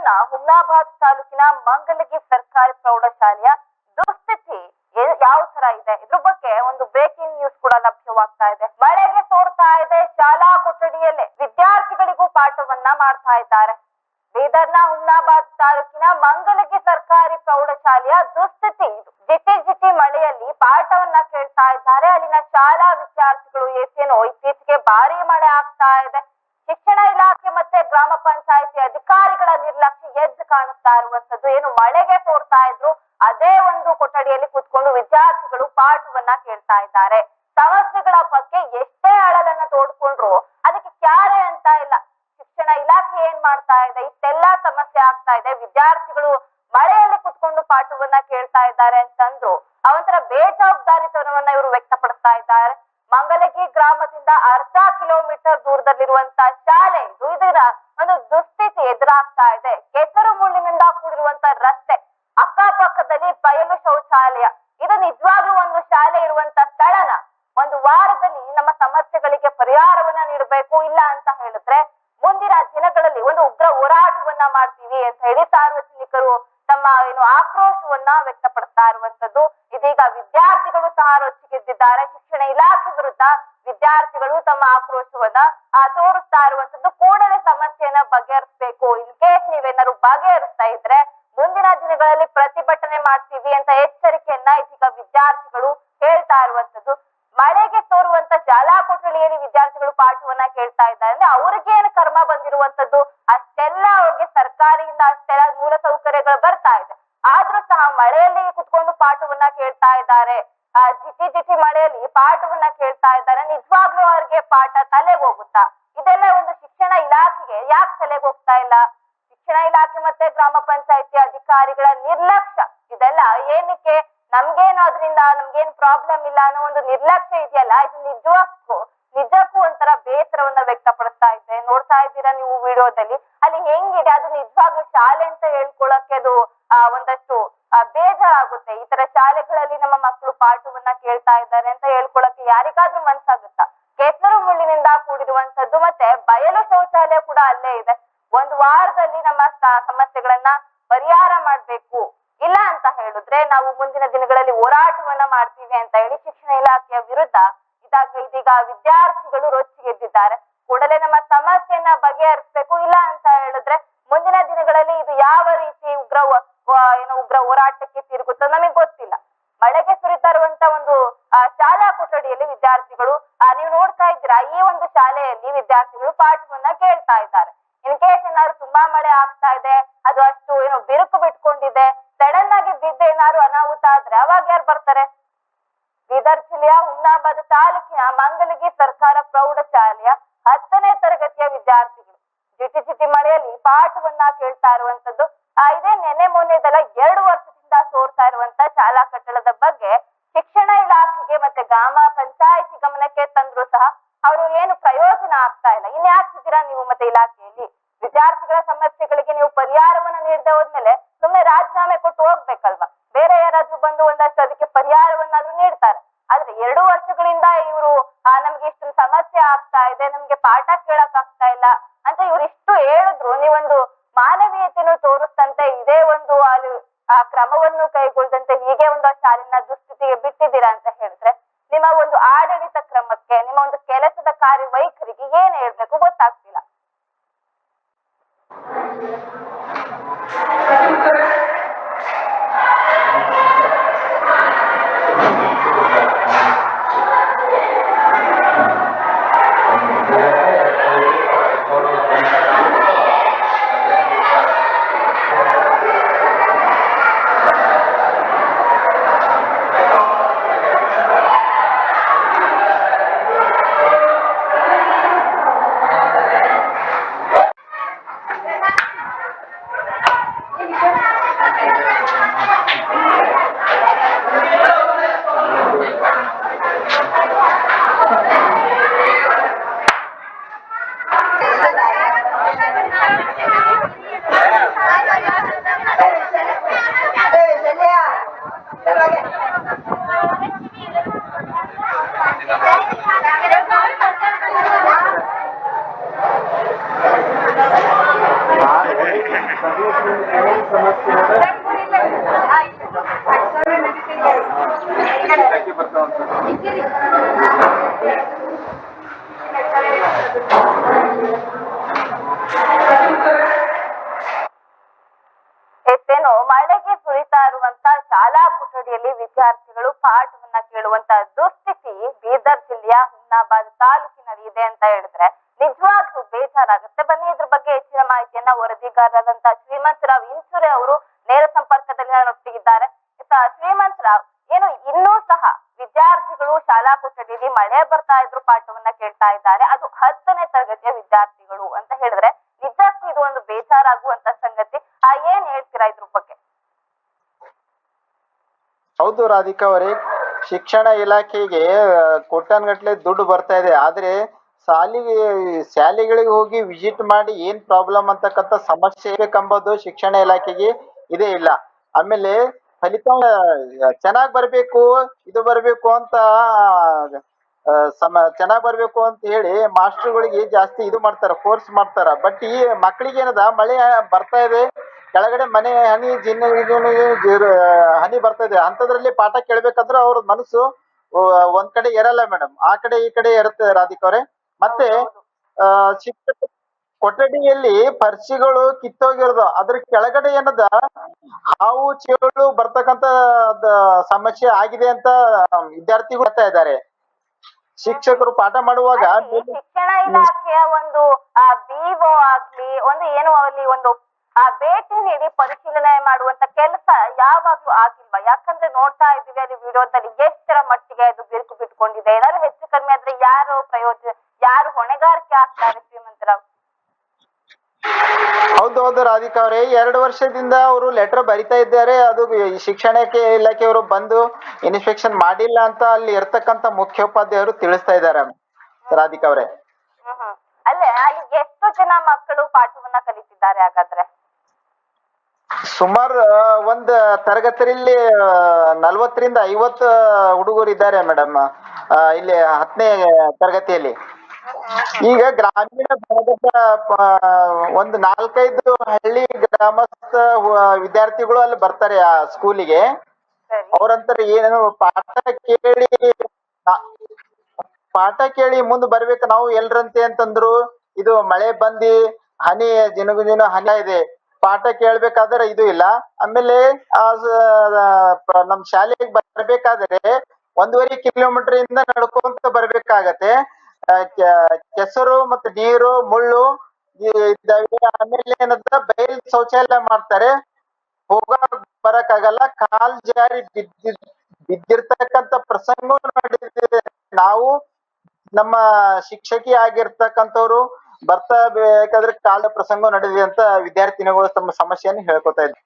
ಬೀದರ್ನ ಹುಮ್ನಾಬಾದ್ ತಾಲೂಕಿನ ಮಂಗಲಗಿ ಸರ್ಕಾರಿ ಪ್ರೌಢಶಾಲೆಯ ದುಸ್ಥಿತಿ ಯಾವ ತರ ಇದೆ? ಇದ್ರ ಬಗ್ಗೆ ಒಂದು ಬ್ರೇಕಿಂಗ್ ನ್ಯೂಸ್ ಕೂಡ ಲಭ್ಯವಾಗ್ತಾ ಇದೆ. ಮಳೆಗೆ ಸೋರ್ತಾ ಇದೆ ಶಾಲಾ ಕೊಠಡಿಯಲ್ಲೇ. ವಿದ್ಯಾರ್ಥಿಗಳಿಗೂ ಪಾಠವನ್ನ ಮಾಡ್ತಾ ಇದ್ದಾರೆ. ಬೀದರ್ನ ಹುಮ್ನಾಬಾದ್ ತಾಲೂಕಿನ ಮಂಗಲಗಿ ಸರ್ಕಾರಿ ಪ್ರೌಢಶಾಲೆಯ ದುಸ್ಥಿತಿ ಜಿಟಿ ಜಿಟಿ ಮಳೆಯಲ್ಲಿ ಪಾಠವನ್ನ ಕೇಳ್ತಾ ಇದ್ದಾರೆ. ಅಲ್ಲಿನ ಶಾಲಾ ವಿದ್ಯಾರ್ಥಿಗಳು ಏನೇನೋ ಇತ್ತೀಚೆಗೆ ಭಾರಿ ಮಳೆ ಆಗ್ತಾ ಇದೆ. ಶಿಕ್ಷಣ ಇಲಾಖೆ ಮತ್ತೆ ಗ್ರಾಮ ಪಂಚಾಯತಿ ಅಧಿಕಾರಿಗಳ ಎದ್ದು ಕಾಣುತ್ತಾ ಇರುವಂತದ್ದು. ಏನು ಮಳೆಗೆ ತೋರ್ತಾ ಇದ್ರು, ಅದೇ ಒಂದು ಕೊಠಡಿಯಲ್ಲಿ ಕೂತ್ಕೊಂಡು ವಿದ್ಯಾರ್ಥಿಗಳು ಪಾಠವನ್ನ ಕೇಳ್ತಾ ಇದ್ದಾರೆ. ಸಮಸ್ಯೆಗಳ ಬಗ್ಗೆ ಎಷ್ಟೇ ಅಳಲನ್ನ ತೋಡ್ಕೊಂಡ್ರು, ಅದಕ್ಕೆ ಕ್ಯಾರೆ ಅಂತ ಇಲ್ಲ. ಶಿಕ್ಷಣ ಇಲಾಖೆ ಏನ್ ಮಾಡ್ತಾ ಇದೆ? ಇಷ್ಟೆಲ್ಲಾ ಸಮಸ್ಯೆ ಆಗ್ತಾ ಇದೆ. ವಿದ್ಯಾರ್ಥಿಗಳು ಮಳೆಯಲ್ಲಿ ಕುತ್ಕೊಂಡು ಪಾಠವನ್ನ ಕೇಳ್ತಾ ಇದ್ದಾರೆ ಅಂತಂದ್ರು, ಅವಂತರ ಬೇಜವಾಬ್ದಾರಿತನವನ್ನ ಇವರು ವ್ಯಕ್ತಪಡಿಸ್ತಾ ಇದ್ದಾರೆ. ಮಂಗಲಗಿ ಗ್ರಾಮದಿಂದ ಅರ್ಧ ಕಿಲೋಮೀಟರ್ ದೂರದಲ್ಲಿರುವಂತ ಶಾಲೆ ಇದು, ಇದರ ಒಂದು ದುಸ್ಥಿತಿ ಎದುರಾಗ್ತಾ ಇದೆ. ಕೆಸರು ಮುಳ್ಳಿನಿಂದ ಕೂಡಿರುವಂತ ರಸ್ತೆ ಅಕ್ಕಪಕ್ಕದಲ್ಲಿ ಬಯಲು ಶೌಚಾಲಯ. ಇದು ನಿಜವಾಗ್ಲೂ ಒಂದು ಶಾಲೆ ಇರುವಂತ ಸ್ಥಳನ ಒಂದು ವಾರದಲ್ಲಿ ನಮ್ಮ ಸಮಸ್ಯೆಗಳಿಗೆ ಪರಿಹಾರವನ್ನ ನೀಡಬೇಕು ಇಲ್ಲ ಅಂತ ಹೇಳಿದ್ರೆ ಮುಂದಿನ ದಿನಗಳಲ್ಲಿ ಒಂದು ಉಗ್ರ ಹೋರಾಟವನ್ನ ಮಾಡ್ತೀವಿ ಅಂತ ಹೇಳಿ ಸಾರ್ವಜನಿಕರು ತಮ್ಮ ಏನು ಆಕ್ರೋಶವನ್ನ ವ್ಯಕ್ತಪಡ್ತಾ ಇರುವಂತದ್ದು. ಇದೀಗ ವಿದ್ಯಾರ್ಥಿಗಳು ಸಹ ರೊಚ್ಚಿಗೆದ್ದಿದ್ದಾರೆ ಶಿಕ್ಷಣ ಇಲಾಖೆ ವಿರುದ್ಧ ವಿದ್ಯಾರ್ಥಿಗಳು ತಮ್ಮ ಆಕ್ರೋಶವನ್ನ ತೋರಿಸ್ತಾ ಇರುವಂತದ್ದು. ಕೂಡಲೇ ಸಮಸ್ಯೆಯನ್ನ ನೀವೇನಾದ್ರು ಬಗೆಹರಿಸ್ತಾ ಇದ್ರೆ ಮುಂದಿನ ದಿನಗಳಲ್ಲಿ ಪ್ರತಿಭಟನೆ ಮಾಡ್ತೀವಿ ಅಂತ ಎಚ್ಚರಿಕೆಯನ್ನ ಇದೀಗ ವಿದ್ಯಾರ್ಥಿಗಳು ಹೇಳ್ತಾ ಇರುವಂತದ್ದು ಮಳೆಗೆ ತೋರುವಂತ ಜಾಲಾ ಕೊಠಡಿಯಲ್ಲಿ ವಿದ್ಯಾರ್ಥಿಗಳು ಪಾಠವನ್ನ ಕೇಳ್ತಾ ಇದ್ದಾರೆ. ಅಂದ್ರೆ ಅವ್ರಿಗೆ ಏನು ಕರ್ಮ ಬಂದಿರುವಂತದ್ದು ಅಷ್ಟೆಲ್ಲ ಅವ್ರಿಗೆ ಸರ್ಕಾರಿಯಿಂದ ಅಷ್ಟೆಲ್ಲ ಮೂಲ ಸೌಕರ್ಯಗಳು ಬರ್ತಾ ಇದೆ. ಆದ್ರೂ ಸಹ ಮಳೆಯಲ್ಲಿ ಕುತ್ಕೊಂಡು ಪಾಠವನ್ನ ಕೇಳ್ತಾ ಇದ್ದಾರೆ. ಆ, ಜಿಟಿ ಜಿಟಿ ಮಳೆಯಲ್ಲಿ ಪಾಠವನ್ನ ಕೇಳ್ತಾ ಇದ್ದಾರೆ. ನಿಜವಾಗ್ಲೂ ಅವ್ರಿಗೆ ಪಾಠ ತಲೆಗೆ ಹೋಗುತ್ತಾ? ಇದೆಲ್ಲ ಒಂದು ಶಿಕ್ಷಣ ಇಲಾಖೆಗೆ ಯಾಕೆ ತಲೆಗೆ ಹೋಗ್ತಾ ಇಲ್ಲ? ಶಿಕ್ಷಣ ಇಲಾಖೆ ಮತ್ತೆ ಗ್ರಾಮ ಪಂಚಾಯತಿ ಅಧಿಕಾರಿಗಳ ನಿರ್ಲಕ್ಷ್ಯ. ಇದೆಲ್ಲ ಏನಕ್ಕೆ? ನಮ್ಗೇನು ಅದರಿಂದ ನಮ್ಗೇನ್ ಪ್ರಾಬ್ಲಮ್ ಇಲ್ಲ ಅನ್ನೋ ಒಂದು ನಿರ್ಲಕ್ಷ್ಯ ಇದೆಯಲ್ಲ? ಇದು ನಿಜಕ್ಕೂ ನಿಜಕ್ಕೂ ಒಂಥರ ಬೇಸರವನ್ನ ವ್ಯಕ್ತಪಡಿಸ್ತಾ ಇದೆ. ನೋಡ್ತಾ ಇದ್ದೀರಾ ನೀವು ವಿಡಿಯೋದಲ್ಲಿ? ಅಲ್ಲಿ ಹೆಂಗಿದೆ? ಅದು ನಿಜವಾಗ್ಲೂ ಶಾಲೆ ಅಂತ ಹೇಳ್ಕೊಳಕ್ಕೆ ಅದು ಒಂದಷ್ಟು ಬೇಜಾರಾಗುತ್ತೆ. ಈ ತರ ಶಾಲೆಗಳಲ್ಲಿ ನಮ್ಮ ಮಕ್ಕಳು ಪಾಠವನ್ನ ಕೇಳ್ತಾ ಇದ್ದಾರೆ ಅಂತ ಹೇಳ್ಕೊಳಕ್ಕೆ ಯಾರಿಗಾದ್ರೂ ಮನ್ಸಾಗುತ್ತಾ? ಕೆಸರು ಮುಳ್ಳಿನಿಂದ ಕೂಡಿರುವಂತದ್ದು ಮತ್ತೆ ಬಯಲು ಶೌಚಾಲಯ ಕೂಡ ಅಲ್ಲೇ ಇದೆ. ಒಂದು ವಾರದಲ್ಲಿ ನಮ್ಮ ಸಮಸ್ಯೆಗಳನ್ನ ಪರಿಹಾರ ಮಾಡ್ಬೇಕು. ಇಲ್ಲ ಅಂತ ಹೇಳಿದ್ರೆ ನಾವು ಮುಂದಿನ ದಿನಗಳಲ್ಲಿ ಹೋರಾಟವನ್ನ ಮಾಡ್ತೀವಿ ಅಂತ ಹೇಳಿ ಶಿಕ್ಷಣ ಇಲಾಖೆಯ ವಿರುದ್ಧ ಇದಾಗ, ಇದೀಗ ವಿದ್ಯಾರ್ಥಿಗಳು ರೊಚ್ಚಿಗೆದ್ದಿದ್ದಾರೆ ಕೂಡಲೇ ನಮ್ಮ ಸಮಸ್ಯೆಯನ್ನ ಬಗೆಹರಿಸ್ಬೇಕು. ಇಲ್ಲ ಅಂತ ಹೇಳಿದ್ರೆ ಮುಂದಿನ ದಿನಗಳಲ್ಲಿ ಇದು ಯಾವ ರೀತಿ ಉಗ್ರ ಏನು ಉಗ್ರ ಹೋರಾಟಕ್ಕೆ ತಿರುಗುತ್ತೋ ನಮಗೆ ಗೊತ್ತಿಲ್ಲ. ಮಳೆಗೆ ಸುರಿತಾ ಇರುವಂತ ಒಂದು ಶಾಲಾ ಕೊಠಡಿಯಲ್ಲಿ ವಿದ್ಯಾರ್ಥಿಗಳು ನೀವು ನೋಡ್ತಾ ಇದ್ದೀರಾ, ಈ ಒಂದು ಶಾಲೆಯಲ್ಲಿ ವಿದ್ಯಾರ್ಥಿಗಳು ಪಾಠವನ್ನ ಕೇಳ್ತಾ ಇದ್ದಾರೆ. ಏನಾದ್ರು ತುಂಬಾ ಮಳೆ ಆಗ್ತಾ ಇದೆ ಅದು ಅಷ್ಟು ಏನೋ ಬಿರುಕು ಬಿಟ್ಕೊಂಡಿದೆ. ಸಡನ್ ಆಗಿ ಬಿದ್ದು ಏನಾದ್ರು ಅನಾಹುತ ಆದ್ರೆ ಅವಾಗ ಯಾರು ಬರ್ತಾರೆ? ಬೀದರ್ ಜಿಲ್ಲೆಯ ಹುಮ್ನಾಬಾದ್ ತಾಲೂಕಿನ ಮಂಗಲಗಿ ಸರ್ಕಾರ ಪ್ರೌಢಶಾಲೆಯ ಹತ್ತನೇ ತರಗತಿಯ ವಿದ್ಯಾರ್ಥಿಗಳು. ಜಿಟಿ ಜಿಟಿ ಮಳೆಯಲ್ಲಿ ಪಾಠವನ್ನ ಕೇಳ್ತಾ ಇರುವಂತದ್ದು. ಆ, ಇದೇ ನೆನೆ ಮೊನ್ನೆದೆಲ್ಲ ಎರಡು ವರ್ಷದಿಂದ ಸೋರ್ತಾ ಇರುವಂತ ಶಾಲಾ ಕಟ್ಟಡದ ಬಗ್ಗೆ ಶಿಕ್ಷಣ ಇಲಾಖೆಗೆ ಮತ್ತೆ ಗ್ರಾಮ ಪಂಚಾಯತಿ ಗಮನಕ್ಕೆ ತಂದ್ರು ಸಹ ಅವರು ಏನು ಪ್ರಯೋಜನ ಆಗ್ತಾ ಇಲ್ಲ. ಇನ್ಯಾಕಿದ್ದೀರಾ ನೀವು ಮತ್ತೆ ಇಲಾಖೆಯಲ್ಲಿ? ವಿದ್ಯಾರ್ಥಿಗಳ ಸಮಸ್ಯೆಗಳಿಗೆ ನೀವು ಪರಿಹಾರವನ್ನ ನೀಡದೆ ಹೋದ್ಮೇಲೆ ಸುಮ್ಮನೆ ರಾಜೀನಾಮೆ ಕೊಟ್ಟು ಹೋಗ್ಬೇಕಲ್ವಾ? ಬೇರೆ ಯಾರಾದ್ರೂ ಬಂದು ಒಂದಷ್ಟು ಅದಕ್ಕೆ ಪರಿಹಾರವನ್ನಾದ್ರೂ ನೀಡ್ತಾರೆ. ಆದ್ರೆ ಎರಡು ವರ್ಷಗಳಿಂದ ಇವರು ನಮ್ಗೆ ಇಷ್ಟು ಸಮಸ್ಯೆ ಆಗ್ತಾ ಇದೆ, ನಮ್ಗೆ ಪಾಠ ಕೇಳಕ್ ಆಗ್ತಾ ಇಲ್ಲ ಅಂತ ಇವ್ರು ಇಷ್ಟು ಹೇಳಿದ್ರು. ನೀವೊಂದು ಮಾನವೀಯತೆಯನ್ನು ತೋರಿಸ್ತಂತೆ ಇದೇ ಒಂದು ಆ ಕ್ರಮವನ್ನು ಕೈಗೊಳ್ಳದಂತೆ ಹೀಗೆ ಒಂದು ಆ ಶಾಲಿನ ದುಸ್ಥಿತಿಗೆ ಬಿಟ್ಟಿದ್ದೀರಾ ಅಂತ ಹೇಳಿದ್ರೆ, ನಿಮ್ಮ ಒಂದು ಆಡಳಿತ ಕ್ರಮಕ್ಕೆ, ನಿಮ್ಮ ಒಂದು ಕೆಲಸದ ಕಾರ್ಯವೈಖರಿಗೆ ಏನ್ ಹೇಳ್ಬೇಕು ಗೊತ್ತಾಗ್ತಿಲ್ಲ happen? ಕೊಠಡಿಯಲ್ಲಿ ವಿದ್ಯಾರ್ಥಿಗಳು ಪಾಠವನ್ನ ಕೇಳುವಂತ ದುಸ್ಥಿತಿ ಬೀದರ್ ಜಿಲ್ಲೆಯ ಹುನ್ನಾಬಾದ್ ತಾಲೂಕಿನಲ್ಲಿ ಇದೆ ಅಂತ ಹೇಳಿದ್ರೆ ನಿಜವಾಗ್ಲೂ ಬೇಜಾರಾಗುತ್ತೆ. ಬನ್ನಿ, ಇದ್ರ ಬಗ್ಗೆ ಹೆಚ್ಚಿನ ಮಾಹಿತಿಯನ್ನ ವರದಿಗಾರರಾದಂತ ಶ್ರೀಮಂತ್ ರಾವ್ ಅವರು ನೇರ ಸಂಪರ್ಕದಲ್ಲಿ ನನ್ನೊಟ್ಟಿಗಿದ್ದಾರೆ ಶ್ರೀಮಂತ್ ರಾವ್, ಏನು ಇನ್ನೂ ಸಹ ವಿದ್ಯಾರ್ಥಿಗಳು ಶಾಲಾ ಕೊಠಡಿಯಲ್ಲಿ ಮಳೆ ಬರ್ತಾ ಇದ್ರು ಪಾಠವನ್ನ ಕೇಳ್ತಾ ಇದ್ದಾರೆ. ಅದು ಹತ್ತನೇ ತರಗತಿಯ ವಿದ್ಯಾರ್ಥಿಗಳು ಅಂತ ಹೇಳಿದ್ರೆ ನಿಜಕ್ಕೂ ಇದು ಒಂದು ಬೇಜಾರಾಗುವಂತ ಸಂಗತಿ. ಆ ಏನ್ ಹೇಳ್ತೀರಾ ಇದ್ರ ಬಗ್ಗೆ ಹೌದು ರಾಧಿಕಾ ಅವರೇ, ಶಿಕ್ಷಣ ಇಲಾಖೆಗೆ ಕೋಟ್ಯಾನ್ಗಟ್ಲೆ ದುಡ್ಡು ಬರ್ತಾ ಇದೆ. ಆದ್ರೆ ಶಾಲೆಗೆ, ಶಾಲೆಗಳಿಗೆ ಹೋಗಿ ವಿಸಿಟ್ ಮಾಡಿ ಏನ್ ಪ್ರಾಬ್ಲಮ್ ಅಂತಕ್ಕಂಥ ಸಮಸ್ಯೆ ಬೇಕೆಂಬುದು ಶಿಕ್ಷಣ ಇಲಾಖೆಗೆ ಇದೇ ಇಲ್ಲ. ಆಮೇಲೆ ಫಲಿತಾಂಶ ಚೆನ್ನಾಗ್ ಬರ್ಬೇಕು, ಇದು ಬರ್ಬೇಕು ಅಂತ ಸಮ, ಚೆನ್ನಾಗ್ ಬರ್ಬೇಕು ಅಂತ ಹೇಳಿ ಮಾಸ್ಟರ್ಗಳಿಗೆ ಜಾಸ್ತಿ ಇದು ಮಾಡ್ತಾರ ಫೋರ್ಸ್ ಮಾಡ್ತಾರ. ಬಟ್ ಈ ಮಕ್ಕಳಿಗೆ ಏನದ ಮಳೆ ಬರ್ತಾ ಇದೆ ಕೆಳಗಡೆ ಮನೆ ಹನಿ ಜಿನ್ನ ಹನಿ ಬರ್ತಾ ಇದೆ. ಅಂತದ್ರಲ್ಲಿ ಪಾಠ ಕೇಳ್ಬೇಕಂದ್ರೆ ಅವ್ರ ಮನಸ್ಸು ಒಂದ್ ಕಡೆ ಇರಲ್ಲ ಮೇಡಮ್. ಆ ಕಡೆ ಈ ಕಡೆ ಇರುತ್ತೆ ರಾಧಿಕಾ ಅವ್ರೆ. ಮತ್ತೆ ಆ ಶಿಕ್ಷಕ ಕೊಠಡಿಯಲ್ಲಿ ಪರ್ಸಿಗಳು ಕಿತ್ತೋಗಿರೋದು. ಅದ್ರ ಕೆಳಗಡೆ ಏನದ? ಹಾವು ಚೇಳು ಬರ್ತಕ್ಕಂತ ಸಮಸ್ಯೆ ಆಗಿದೆ ಅಂತ ವಿದ್ಯಾರ್ಥಿಗಳು ಹೇಳ್ತಾ ಇದ್ದಾರೆ. ಶಿಕ್ಷಕರು ಪಾಠ ಮಾಡುವಾಗ ಶಿಕ್ಷಣ ಇಲಾಖೆಯ ಒಂದು ಬಿಒ ಆಗ್ಲಿ ಒಂದು ಏನು ಅಲ್ಲಿ ಒಂದು ಆ ಭೇಟಿ ನೀಡಿ ಪರಿಶೀಲನೆ ಮಾಡುವಂತ ಕೆಲಸ ಯಾವಾಗ್ಲೂ ಆಗಿಲ್ವಾ? ಯಾಕಂದ್ರೆ ನೋಡ್ತಾ ಇದ್ದೀವಿ ಅಲ್ಲಿ ವಿಡಿಯೋದಲ್ಲಿ ಎಷ್ಟರ ಮಟ್ಟಿಗೆ ಅದು ಬಿರುಕು ಬಿಟ್ಕೊಂಡಿದೆ. ಏನಾದ್ರು ಹೆಚ್ಚು ಕಡಿಮೆ ಆದ್ರೆ ಯಾರು ಪ್ರಯೋಜನ ಯಾರು ಹೊಣೆಗಾರಿಕೆ ಆಗ್ತಾರೆ ಶ್ರೀಮಂತರಾವ್? ಹೌದು ಹೌದು, ರಾಧಿಕಾ ಅವರೇ. ಎರಡು ವರ್ಷದಿಂದ ಅವರು ಲೆಟರ್ ಬರಿತಾ ಇದ್ದಾರೆ. ಅದು ಶಿಕ್ಷಣಕ್ಕೆ ಇಲಾಖೆಯವರು ಬಂದು ಇನ್ಸ್ಪೆಕ್ಷನ್ ಮಾಡಿಲ್ಲ ಅಂತ ಅಲ್ಲಿ ಇರ್ತಕ್ಕಂತ ಮುಖ್ಯೋಪಾಧ್ಯಾಯರು ತಿಳಿಸ್ತಾ ಇದ್ದಾರೆ. ರಾಧಿಕಾ ಅವರೇ. ಸುಮಾರು ಒಂದ್ ತರಗತಿಯಲ್ಲಿ ನಲ್ವತ್ತರಿಂದ ಐವತ್ತು ಹುಡುಗರು ಇದ್ದಾರೆ ಮೇಡಮ್. ಇಲ್ಲಿ ಹತ್ತನೇ ತರಗತಿಯಲ್ಲಿ. ಈಗ ಗ್ರಾಮೀಣ ಭಾಗದ ಒಂದು ನಾಲ್ಕೈದು ಹಳ್ಳಿ ಗ್ರಾಮಸ್ಥ ವಿದ್ಯಾರ್ಥಿಗಳು ಅಲ್ಲಿ ಬರ್ತಾರೆ ಆ ಸ್ಕೂಲಿಗೆ ಅವ್ರಂತಾರೆ ಏನು ಪಾಠ ಕೇಳಿ ಪಾಠ ಕೇಳಿ ಮುಂದ್ ಬರ್ಬೇಕು. ನಾವು ಎಲ್ರಂತೆ ಅಂತಂದ್ರು ಇದು ಮಳೆ ಬಂದಿ ಹನಿ ಜಿನುಗು ದಿನ ಹನಿ ಇದೆ. ಪಾಠ ಕೇಳ್ಬೇಕಾದ್ರೆ ಇದು ಇಲ್ಲ. ಆಮೇಲೆ ನಮ್ ಶಾಲೆಗೆ ಬರ್ಬೇಕಾದ್ರೆ ಒಂದೂವರೆ ಕಿಲೋಮೀಟರ್ ಇಂದ ನಡ್ಕೊಂತ ಬರ್ಬೇಕಾಗತ್ತೆ. ಕೆಸರು ಮತ್ತೆ ನೀರು, ಮುಳ್ಳು ಆಮೇಲೆ ಏನದ, ಬಯಲ್ ಶೌಚಾಲಯ ಮಾಡ್ತಾರೆ. ಹೋಗ ಬರಕ್ ಆಗಲ್ಲ ಕಾಲ್ ಜಾರಿ ಬಿದ್ದಿ ಬಿದ್ದಿರ್ತಕ್ಕಂತ ಪ್ರಸಂಗ ನಾವು ನಮ್ಮ ಶಿಕ್ಷಕಿ ಆಗಿರ್ತಕ್ಕಂಥವ್ರು ಬರ್ತಾ ಬೇಕಾದ್ರೆ ಕಾಲ ಪ್ರಸಂಗ ನಡೆದಿದೆ ಅಂತ ವಿದ್ಯಾರ್ಥಿನಿಗಳು ತಮ್ಮ ಸಮಸ್ಯೆಯನ್ನು ಹೇಳ್ಕೊತಾ ಇದ್ರು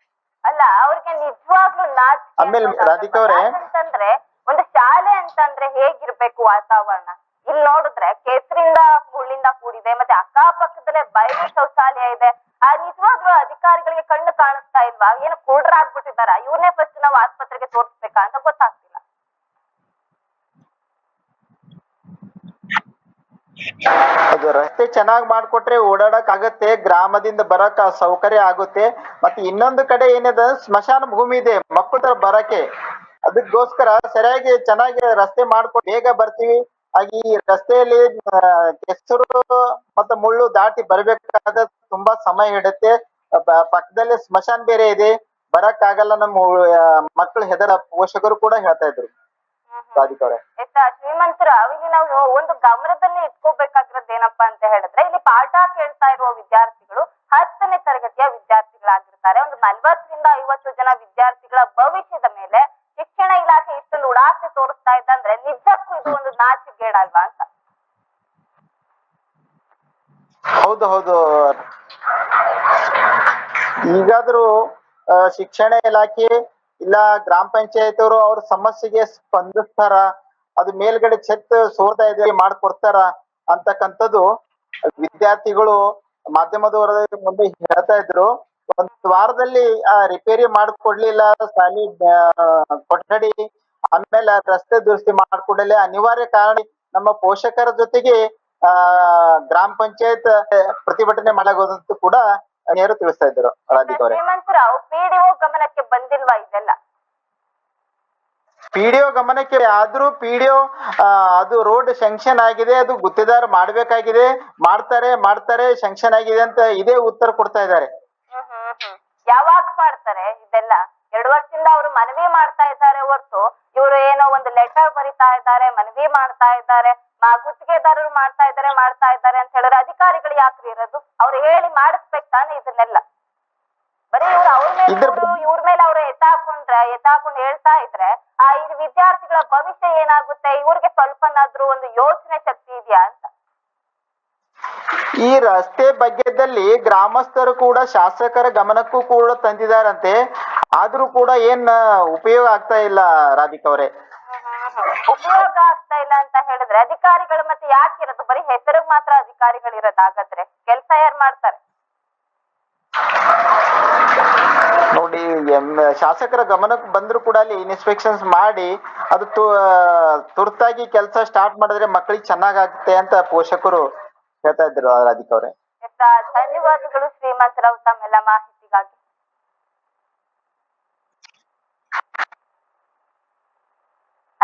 ಅಲ್ಲ ಅವ್ರಿಗೆ ನಿಜವಾಗ್ಲೂ ನಾಚಿಕೆ ಆಮೇಲೆ? ರಾಧಿಕಾ ಅವ್ರೆ? ಅಂತಂದ್ರೆ ಒಂದು ಶಾಲೆ ಅಂತಂದ್ರೆ ಹೇಗಿರ್ಬೇಕು ವಾತಾವರಣ ಇಲ್ಲಿ ನೋಡಿದ್ರೆ ಕೆಸರಿಂದ ಮುಳ್ಳಿಂದ ಕೂಡಿದೆ ಮತ್ತೆ ಅಕ್ಕಪಕ್ಕದಲ್ಲೇ ಬಯಲು ಶೌಚಾಲಯ ಇದೆ ಆ ನಿಜವಾಗ್ಲೂ ಅಧಿಕಾರಿಗಳಿಗೆ ಕಣ್ಣು ಕಾಣಿಸ್ತಾ ಇಲ್ವಾ ಏನು ಕುರುಡ್ರಾಗ್ಬಿಟ್ಟಿದಾರ ಇವ್ರನ್ನೇ ಫಸ್ಟ್ ನಾವು ಆಸ್ಪತ್ರೆಗೆ ತೋರಿಸ್ಬೇಕಾ ಅಂತ ಗೊತ್ತಾಗ್ತಿಲ್ಲ ಅದು ರಸ್ತೆ ಚೆನ್ನಾಗ್ ಮಾಡ್ಕೊಟ್ರೆ ಓಡಾಡಕ್ ಆಗತ್ತೆ, ಗ್ರಾಮದಿಂದ ಬರಕ್ ಸೌಕರ್ಯ ಆಗುತ್ತೆ. ಮತ್ತೆ ಇನ್ನೊಂದು ಕಡೆ ಏನಿದೆ, ಸ್ಮಶಾನ ಭೂಮಿ ಇದೆ, ಮಕ್ಕಳ ಬರಕ್ಕೆ. ಅದಕ್ಕೋಸ್ಕರ ಸರಿಯಾಗಿ ಚೆನ್ನಾಗಿ ರಸ್ತೆ ಮಾಡ್ಕೊಂಡು ಬೇಗ ಬರ್ತೀವಿ. ಹಾಗೆ ಈ ರಸ್ತೆಯಲ್ಲಿ ಕೆಸರು ಮತ್ತೆ ಮುಳ್ಳು ದಾಟಿ ಬರ್ಬೇಕಾದ ತುಂಬಾ ಸಮಯ ಹಿಡುತ್ತೆ. ಪಕ್ಕದಲ್ಲಿ ಸ್ಮಶಾನ ಬೇರೆ ಇದೆ. ಬರಕ್ ಆಗಲ್ಲ ನಮ್ಮ ಮಕ್ಕಳು ಹೆದರ, ಪೋಷಕರು ಕೂಡ ಹೇಳ್ತಾ ಇದ್ರು. ರಾಧಿಕಾ ಅವ್ರೆ ಶ್ರೀಮಂತರ ಶ್ರೀಮಂತರಾವ್ ನಾವು ಒಂದು ಗಮನದಲ್ಲಿ ಇಟ್ಕೋಬೇಕಾಗಿರೋದು ಏನಪ್ಪಾ ಅಂತ ಹೇಳಿದ್ರೆ ಇಲ್ಲಿ ಪಾಠ ಕೇಳ್ತಾ ಇರುವ ವಿದ್ಯಾರ್ಥಿಗಳು ಹತ್ತನೇ ತರಗತಿಯ ವಿದ್ಯಾರ್ಥಿಗಳಾಗಿರ್ತಾರೆ. ಒಂದು ನಲ್ವತ್ತರಿಂದ ಐವತ್ತು ಜನ ವಿದ್ಯಾರ್ಥಿಗಳ ಭವಿಷ್ಯದ ಮೇಲೆ ಶಿಕ್ಷಣ ಇಲಾಖೆ ಇಷ್ಟೊಂದು ಉಡಾಸೆ ತೋರಿಸ್ತಾ ಇದ್ದಂದ್ರೆ ನಿಜಕ್ಕೂ ಇದು ಒಂದು ನಾಚಿಗೇಡಲ್ವಾ ಅಂತ. ಹೌದು ಹೌದು. ಈಗಾದ್ರೂ ಶಿಕ್ಷಣ ಇಲಾಖೆ ಇಲ್ಲ, ಗ್ರಾಮ ಪಂಚಾಯತ್ ಅವರು ಅವ್ರ ಸಮಸ್ಯೆಗೆ ಸ್ಪಂದಿಸ್ತಾರ, ಅದು ಮೇಲ್ಗಡೆ ಛತ್ ಸೋರ್ತಾ ಇದೆ ಮಾಡ್ಕೊಡ್ತಾರ ಅಂತಕ್ಕಂಥದ್ದು ವಿದ್ಯಾರ್ಥಿಗಳು ಮಾಧ್ಯಮದವರ ಮುಂದೆ ಹೇಳ್ತಾ ಇದ್ರು. ಒಂದ್ ವಾರದಲ್ಲಿ, ಆ ರಿಪೇರಿ ಮಾಡ್ಕೊಡ್ಲಿಲ್ಲ ಸಾಲಿ ಕೊಠಡಿ, ಆಮೇಲೆ ರಸ್ತೆ ದುರಸ್ತಿ ಮಾಡ್ಕೊಡಲೆ ಅನಿವಾರ್ಯ ಕಾರಣ ನಮ್ಮ ಪೋಷಕರ ಜೊತೆಗೆ, ಆ, ಗ್ರಾಮ ಪಂಚಾಯತ್ ಪ್ರತಿಭಟನೆ ಮಾಡಲಾಗೋದಂತೂ ಕೂಡ ನೇರು ತಿಳಿಸ್ತಾ ಇದ್ದರು? ರಾಧಿಕಾ ಅವರೇ. ಶ್ರೀಮಂತರಾವ್ ಪಿಡಿಒ ಗಮನಕ್ಕೆ ಬಂದಿಲ್ವಾ ಇದೆಲ್ಲ? ಪಿಡಿಒ ಗಮನಕ್ಕೆ ಆದ್ರೂ ಪಿಡಿಒ ಅದು ರೋಡ್ ಶಂಕ್ಷನ್ ಆಗಿದೆ ಅದು ಗುತ್ತಿದಾರ ಮಾಡ್ಬೇಕಾಗಿದೆ ಮಾಡ್ತಾರೆ ಮಾಡ್ತಾರೆ ಶಂಕ್ಷನ್ ಆಗಿದೆ ಅಂತ ಇದೇ ಉತ್ತರ ಕೊಡ್ತಾ ಇದ್ದಾರೆ. ಯಾವಾಗ ಮಾಡ್ತಾರೆ ಇದೆಲ್ಲ? ಎರಡು ವರ್ಷದಿಂದ ಅವರು ಮನವಿ ಮಾಡ್ತಾ ಇದ್ದಾರೆ ಹೊರತು ಇವರು ಏನೋ ಒಂದು ಲೆಟರ್ ಬರಿತಾ ಇದ್ದಾರೆ ಮನವಿ ಮಾಡ್ತಾ ಇದ್ದಾರೆ ಗುತ್ತಿಗೆದಾರರು ಮಾಡ್ತಾ ಇದ್ದಾರೆ ಮಾಡ್ತಾ ಇದ್ದಾರೆ ಅಂತ ಹೇಳಿದ್ರೆ ಅಧಿಕಾರಿಗಳು ಯಾಕ್ರಿ ಇರೋದು? ಅವ್ರು ಹೇಳಿ ಮಾಡಿಸ್ಬೇಕು ತಾನೆ ಇದನ್ನೆಲ್ಲ. ಬರೀ ಇವ್ರು ಅವ್ರ ಮೇಲೆ ಇವ್ರ ಮೇಲೆ ಅವ್ರು ಎತ್ತಾಕೊಂಡ್ರೆ ಎತ್ತಾಕೊಂಡು ಹೇಳ್ತಾ ಇದ್ರೆ ಆ ಈ ವಿದ್ಯಾರ್ಥಿಗಳ ಭವಿಷ್ಯ ಏನಾಗುತ್ತೆ? ಇವ್ರಿಗೆ ಸ್ವಲ್ಪನಾದ್ರೂ ಒಂದು ಯೋಚನೆ ಶಕ್ತಿ ಇದೆಯಾ ಅಂತ. ಈ ರಸ್ತೆ ಬಗ್ಗೆದಲ್ಲಿ ಗ್ರಾಮಸ್ಥರು ಕೂಡ ಶಾಸಕರ ಗಮನಕ್ಕೂ ಕೂಡ ತಂದಿದಾರಂತೆ ಆದ್ರೂ ಕೂಡ ಏನ್ ಉಪಯೋಗ ಆಗ್ತಾ ಇಲ್ಲ ರಾಧಿಕಾ ಅವರೇ. ಉಪಯೋಗ ಆಗ್ತಾ ಇಲ್ಲ ಅಂತ ಹೇಳಿದ್ರೆ ಅಧಿಕಾರಿಗಳು ಮತ್ತೆ ಯಾಕೆ ಇರೋದು? ಬರೀ ಹೆಸರಿಗೆ ಮಾತ್ರ ಅಧಿಕಾರಿಗಳು ಇರೋದಾಗದ್ರೆ ಕೆಲಸ ಯಾರು ಮಾಡ್ತಾರೆ? ನೋಡಿ ಶಾಸಕರ ಗಮನಕ್ಕೆ ಬಂದ್ರು ಕೂಡ ಅಲ್ಲಿ ಇನ್ಸ್ಪೆಕ್ಷನ್ಸ್ ಮಾಡಿ ಅದು ತುರ್ತಾಗಿ ಕೆಲಸ ಸ್ಟಾರ್ಟ್ ಮಾಡಿದ್ರೆ ಮಕ್ಕಳಿಗೆ ಚೆನ್ನಾಗಾಗುತ್ತೆ ಅಂತ ಪೋಷಕರು ಹೇಳ್ತಾ ಇದ್ರು ರಾಧಿಕಾ ಅವರೇ. ಧನ್ಯವಾದಗಳು ಶ್ರೀಮಂತ್ ಎಲ್ಲ ತಮ್ಮೆಲ್ಲ ಮಾಹಿತಿಗಾಗಿ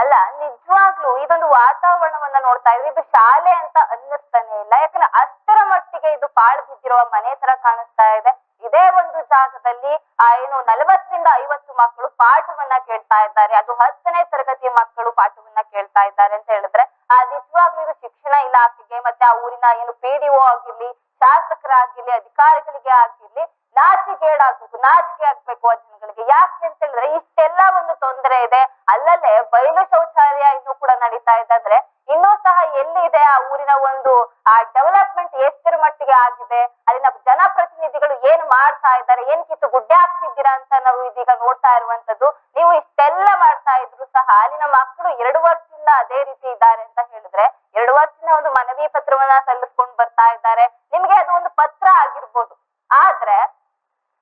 ಅಲ್ಲ, ನಿಜವಾಗ್ಲೂ ಇದೊಂದು ವಾತಾವರಣವನ್ನ ನೋಡ್ತಾ ಇದ್ರೆ ಇದು ಶಾಲೆ ಅಂತ ಅನ್ನಿಸ್ತಾನೆ ಇಲ್ಲ. ಯಾಕಂದ್ರೆ ಅಷ್ಟರ ಮಟ್ಟಿಗೆ ಇದು ಪಾಳು ಬಿದ್ದಿರುವ ಮನೆ ತರ ಕಾಣಿಸ್ತಾ ಇದೆ. ಇದೇ ಒಂದು ಜಾಗದಲ್ಲಿ, ಆ, ಏನು, ನಲವತ್ತರಿಂದ ಐವತ್ತು ಮಕ್ಕಳು ಪಾಠವನ್ನ ಕೇಳ್ತಾ ಇದ್ದಾರೆ. ಅದು ಹತ್ತನೇ ತರಗತಿಯ ಮಕ್ಕಳು ಪಾಠವನ್ನ ಕೇಳ್ತಾ ಇದ್ದಾರೆ ಅಂತ ಹೇಳಿದ್ರೆ, ಆ, ನಿಜವಾಗ್ಲೂ ಇದು ಶಿಕ್ಷಣ ಇಲಾಖೆಗೆ ಮತ್ತೆ ಆ ಊರಿನ ಏನು ಪಿ ಡಿ ಓ ಆಗಿರ್ಲಿ ಶಾಸಕರಾಗಿರ್ಲಿ ಅಧಿಕಾರಿಗಳಿಗೆ ಆಗಿರ್ಲಿ ನಾಚಿಕೆಗೇಡಾಗ್ಬೇಕು ನಾಚಿಕೆ ಆಗ್ಬೇಕು ಆ ಜನಗಳಿಗೆ. ಯಾಕೆ ಅಂತ ಹೇಳಿದ್ರೆ ಇಷ್ಟೆಲ್ಲ ಒಂದು ತೊಂದರೆ ಇದೆ. ಅಲ್ಲಲ್ಲೇ ಬಯಲು ಶೌಚಾಲಯ ಇನ್ನೂ ಕೂಡ ನಡೀತಾ ಇದೆ ಅಂದ್ರೆ ಇನ್ನೂ ಸಹ ಎಲ್ಲಿ ಇದೆ ಆ ಊರಿನ ಒಂದು, ಆ ಡೆವಲಪ್ಮೆಂಟ್ ಎಷ್ಟರ ಮಟ್ಟಿಗೆ ಆಗಿದೆ? ಅಲ್ಲಿನ ಜನಪ್ರತಿನಿಧಿಗಳು ಏನ್ ಮಾಡ್ತಾ ಇದ್ದಾರೆ? ಏನ್ ಕಿತ್ತು ಗುಡ್ಡೆ ಹಾಕ್ತಿದ್ದೀರಾ ಅಂತ ನಾವು ಇದೀಗ ನೋಡ್ತಾ ಇರುವಂತದ್ದು ನೀವು ಇಷ್ಟೆಲ್ಲ ಮಾಡ್ತಾ ಇದ್ರು ಸಹ ಅಲ್ಲಿನ ಮಕ್ಕಳು ಎರಡು ವರ್ಷದಿಂದ ಅದೇ ರೀತಿ ಇದ್ದಾರೆ ಅಂತ ಹೇಳಿದ್ರೆ ಎರಡು ವರ್ಷದಿಂದ ಒಂದು ಮನವಿ ಪತ್ರವನ್ನ ಸಲ್ಲಿಸ್ಕೊಂಡು ಬರ್ತಾ ಇದ್ದಾರೆ. ನಿಮ್ಗೆ ಅದು ಒಂದು ಪತ್ರ ಆಗಿರ್ಬೋದು. ಆದ್ರೆ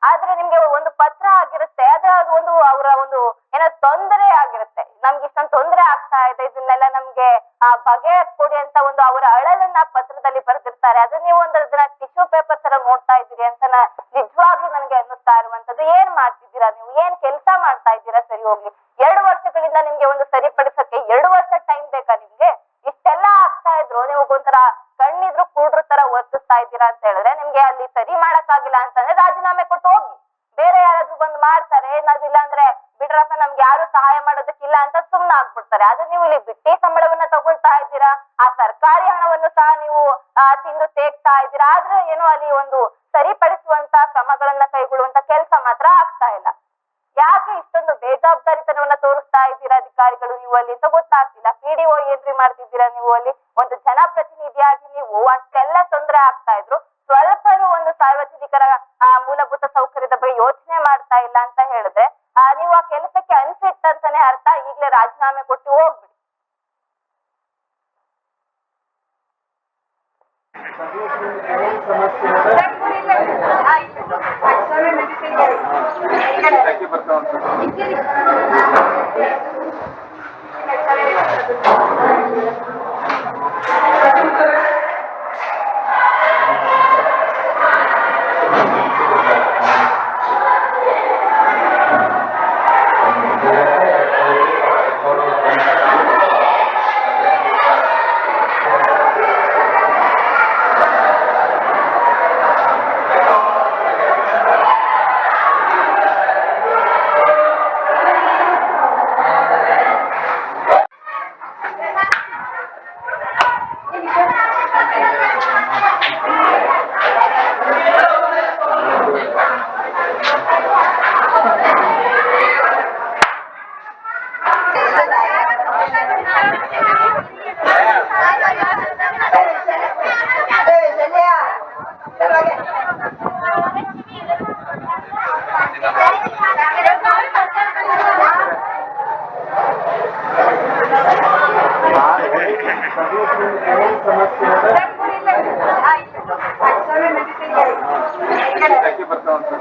ಆದ್ರೆ ನಿಮ್ಗೆ ಒಂದು ಪತ್ರ ಆಗಿರುತ್ತೆ. ಆದ್ರೆ ಅದು ಒಂದು ಅವರ ಒಂದು ಏನೋ ತೊಂದರೆ ಆಗಿರುತ್ತೆ. ನಮ್ಗೆ ಇಷ್ಟೊಂದು ತೊಂದರೆ ಆಗ್ತಾ ಇದೆ. ಇದನ್ನೆಲ್ಲ ನಮ್ಗೆ, ಆ, ಬಗೆ ಕೊಡಿ ಅಂತ ಒಂದು ಅವರ ಅಳಲನ್ನ ಪತ್ರದಲ್ಲಿ ಬರೆದಿರ್ತಾರೆ. ಅದು ನೀವು ಒಂದು ಅದನ್ನ ಟಿಶ್ಯೂ ಪೇಪರ್ ತರ ನೋಡ್ತಾ ಇದ್ದೀರಿ ಅಂತ ನಿಜವಾಗ್ಲೂ ನನಗೆ ಅನ್ನಿಸ್ತಾ ಇರುವಂತದ್ದು ಏನ್ ಮಾಡ್ತಿದ್ದೀರಾ ನೀವು? ಏನ್ ಕೆಲಸ ಮಾಡ್ತಾ ಇದ್ದೀರಾ ಸರಿ ಹೋಗ್ಲಿ. ಎರಡು ವರ್ಷಗಳಿಂದ ನಿಮ್ಗೆ ಒಂದು ಸರಿಪಡಿಸಕ್ಕೆ ಎರಡು ವರ್ಷ ಟೈಮ್ ಬೇಕಾ ನಿಮ್ಗೆ? ಇಷ್ಟೆಲ್ಲ ಆಗ್ತಾ ಇದ್ರು. ನೀವು ಒಂಥರ ಕಣ್ಣಿದ್ರು ಕೂಡ್ರು ತರ ವರ್ತಿಸ್ತಾ ಇದ್ದೀರಾ ಅಂತ ಹೇಳಿದ್ರೆ ನಿಮ್ಗೆ ಅಲ್ಲಿ ಸರಿ ಮಾಡಕ್ಕಾಗಿಲ್ಲ ಅಂತಂದ್ರೆ ರಾಜೀನಾಮೆ ಕೊಟ್ಟು ಹೋಗಿ. ಬೇರೆ ಯಾರಾದ್ರೂ ಬಂದು ಮಾಡ್ತಾರೆ ಏನಾದ್ರಿಲ್ಲ ಅಂದ್ರೆ ಬಿಡ್ರಪ್ಪ, ನಮ್ಗೆ ಯಾರು ಸಹಾಯ ಮಾಡೋದಕ್ಕಿಲ್ಲ ಅಂತ ಸುಮ್ನ ಆಗ್ಬಿಡ್ತಾರೆ. ಅದು ನೀವು ಇಲ್ಲಿ ಬಿಟ್ಟಿ ಸಂಬಳವನ್ನ ತಗೊಳ್ತಾ ಇದ್ದೀರಾ? ಆ ಸರ್ಕಾರಿ ಹಣವನ್ನು ಸಹ ನೀವು ತಿಂದು ತೇಗ್ತಾ ಇದ್ದೀರಾ? ಆದ್ರೆ ಏನು ಅಲ್ಲಿ ಒಂದು ಸರಿಪಡಿಸುವಂತ ಕ್ರಮಗಳನ್ನ ಕೈಗೊಳ್ಳುವಂತ ಕೆಲಸ ಮಾತ್ರ ಆಗ್ತಾ ಇಲ್ಲ. ಯಾಕೆ ಇಷ್ಟೊಂದು ಬೇಜವಾಬ್ದಾರಿತನವನ್ನ ತೋರಿಸ್ತಾ ಇದ್ದೀರಾ ಅಧಿಕಾರಿಗಳು ನೀವು ಅಲ್ಲಿ ಅಂತ ಗೊತ್ತಾಗ್ತಿಲ್ಲ? ಪಿಡಿಒ ಏನ್ರಿ ಮಾಡ್ತಿದ್ದೀರಾ ನೀವು ಅಲ್ಲಿ? Yes. ಟಾಕಿ ಬರ್ತಾವ ಅಂತ